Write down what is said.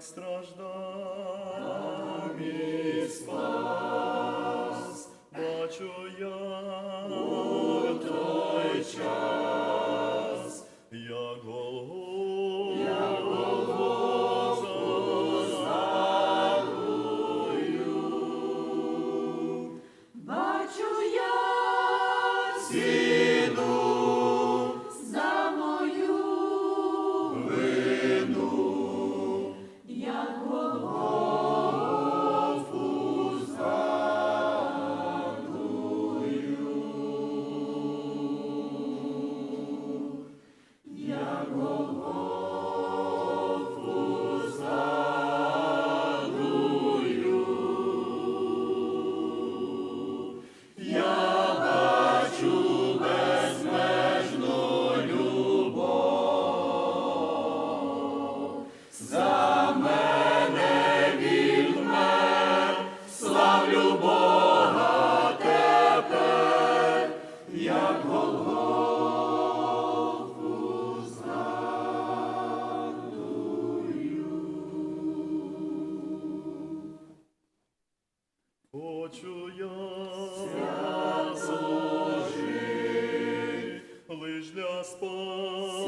так страждав. Амі спас, бачу я у той час, я голову як Бачу я всіх Бога тепер, як Голгофу згадую. Хочу я служить лиш для спасіння,